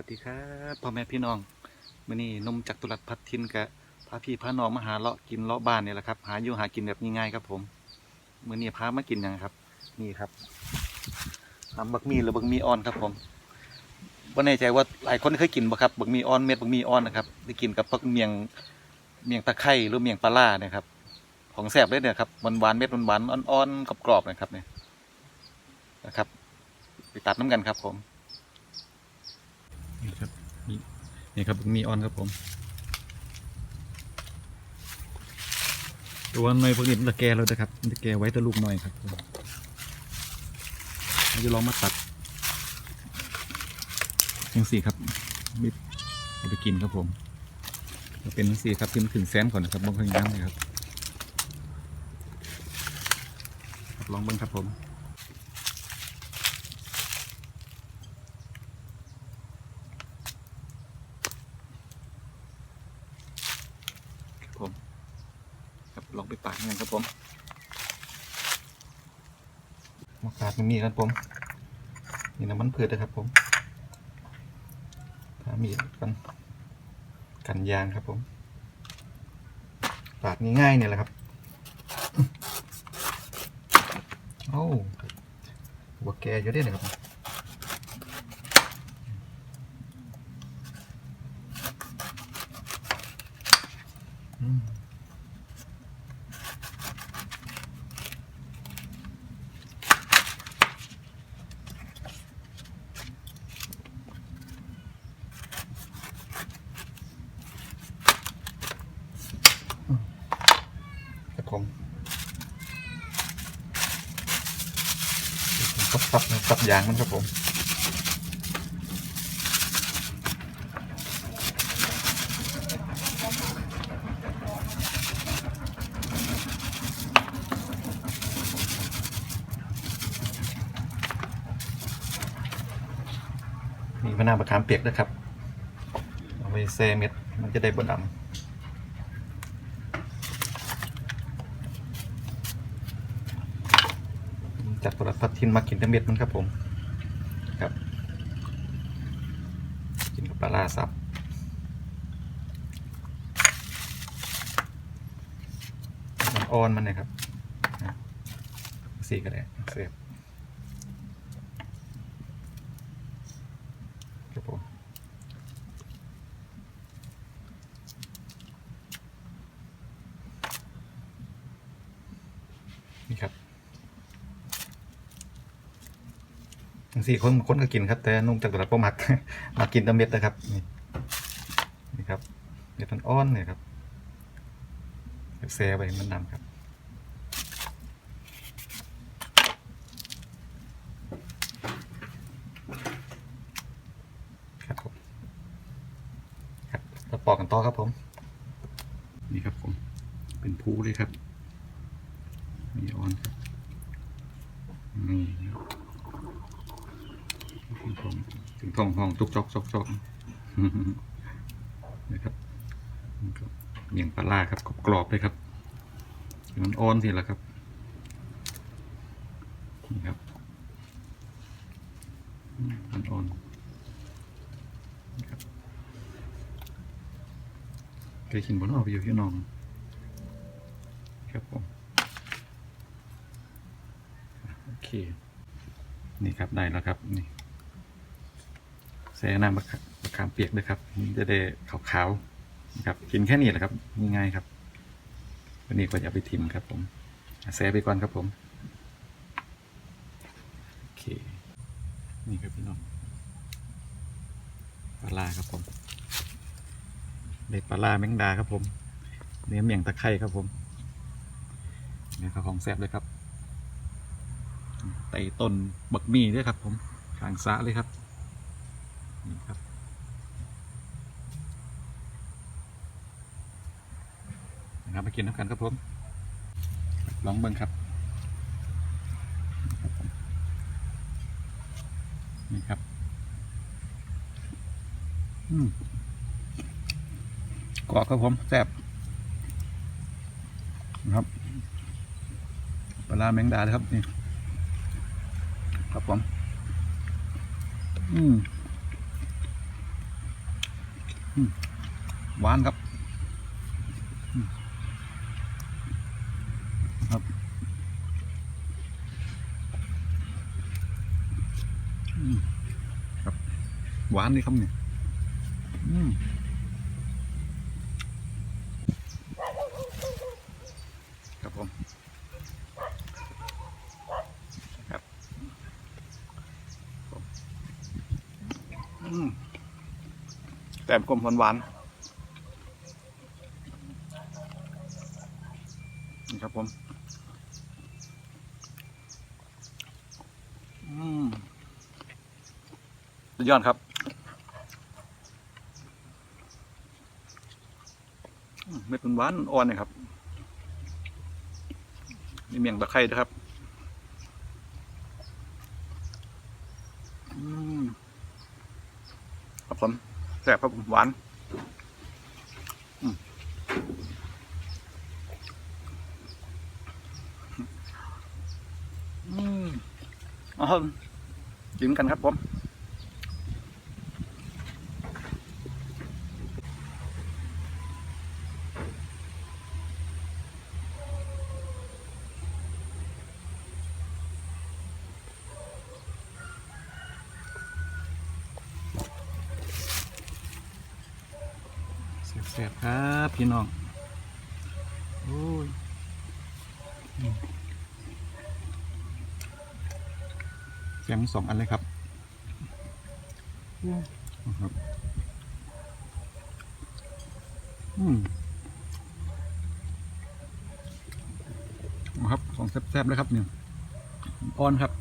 วัสดีครับพ่อแม่พี่น้องมื่อนี้นมจากตุลัดพัดทินกะพาพี่พาน้องมาหาเลาะกินเลาะบ้านเนี่ยแหละครับหาอยู่หากินแบบง่ายๆครับผมมื่อนี้พามากินยังครับ นี่ครับทำบักมีหรือบักมีอ่อนครับผมว่าแน่ใจว่าหลายคนเคยกินบ่ครับบักมีอ่อนเม็ดบักมีอ่อนนะครับได้กินกับปักเมียงเมียงตะไคร้หรือเมียงปลาล่าเนี่ยครับ ของแซ่บเลยเนี่ยครับหวานๆเม็ดหวานๆอ่อนๆกรอบๆนะครับเนี่ยนะครับ ไปตัดน้ำกันครับผม นี่ครับนี่ นี่ครับมีออนครับผมตัวหน่อยพวกนี้มันจะแก่แล้วนะครับมันจะแก่ไว้ต่ลูกหน่อยครับผมเราจะลองมาตัดยังสี่ครับมิดเอาไปกินครับผมเป็นยังสี่ครับกินถึงแสนก่อนนะครับบางคนย้ำเลยครับลองบิ้งครับผม ครับผม ครับลองไปปากกันครับผมมะกาดมันมีครับผม นี่น้ำมันพืชนะครับผมถ้ามีกันกันยางครับผม ปาดง่ายๆเนี่ยแหละครับโอ้หัวแกอยู่ด้วยนะครับ อืมครับผม ซับซับซับยางมันครับผมมีมะนาวมะขามเปียกด้วยครับเอาไปแซ่เม็ดมันจะได้บดดำ จัดประพัดทินมากินแต่เม็ดมันครับผมครับ กินกับปลาลาสับมันอ่อนมันเลยครับสี่ก็ได้เสียบผมนี่ครับ ทั้งสี่คนคนก็กินครับ แต่นุ่มจากตลาดป้มักมากินตะเม็ดนะครับ นี่นี่ครับเม็ดมันอ้อนเนี่ยครับแซ่ไปมันนำครับครับผมครับเราปอกกันต่อครับผม นี่ครับผม เป็นภูเลยครับ มีออนครับนี่ ครับผมถึงท้องห้องตุกจอกจอกจอกนะครับเมียงปลาล่าครับกรอบเลยครับมันอ่อนสิละครับนี่ครับมันอ่อนเคยกินบนออกไปอยู่ที่นองครับผมโอเค นี่ครับได้แล้วครับนี่ แซ่น้ำมะขามะขามเปียกด้วยครับจะได้ขาวๆนะครับกินแค่นี้แหละครับง่ายๆครับ วันนี้ก็จะไปทิมครับผมแซ่ไปก่อนครับผมโอเคนี่ครับพี่น้องปลาร้าครับผมเด็ดปลาล่าแมงดาครับผมเนื้อเมี่ยงตะไคร่ครับผมนี่ครับของแซ่บเลยครับไต่ต้นบักมี่ด้วยครับผมกลางสระเลยครับ นี่ครับ นะครับมากินน้ำกันครับผม ลองเบิ้งครับ นี่ครับ อืมกรอบครับผมแซ่บนะครับปลาแมงดาเลยครับนี่ ครับผม อืมอืม หวานครับ ครับครับ หวานเลยครับเนี่ยอืมครับผม ครับผมอืม แต่กลมหวานนๆนี่ครับผมอืมสุดยอดครับเม็ดมันหวานอ่อนเลยครับ นี่เมียงตะไคร้นะครับอืมครับผม ซ่บครับผมหวานอืมอืมอาครับกินกันครับผม แซ่บๆครับพี่น้องโอ้ยอืมแกงสองอันเลยครับครับ อืมเอาครับของแซ่บๆเลยครับเนี่ยอ่อนครับ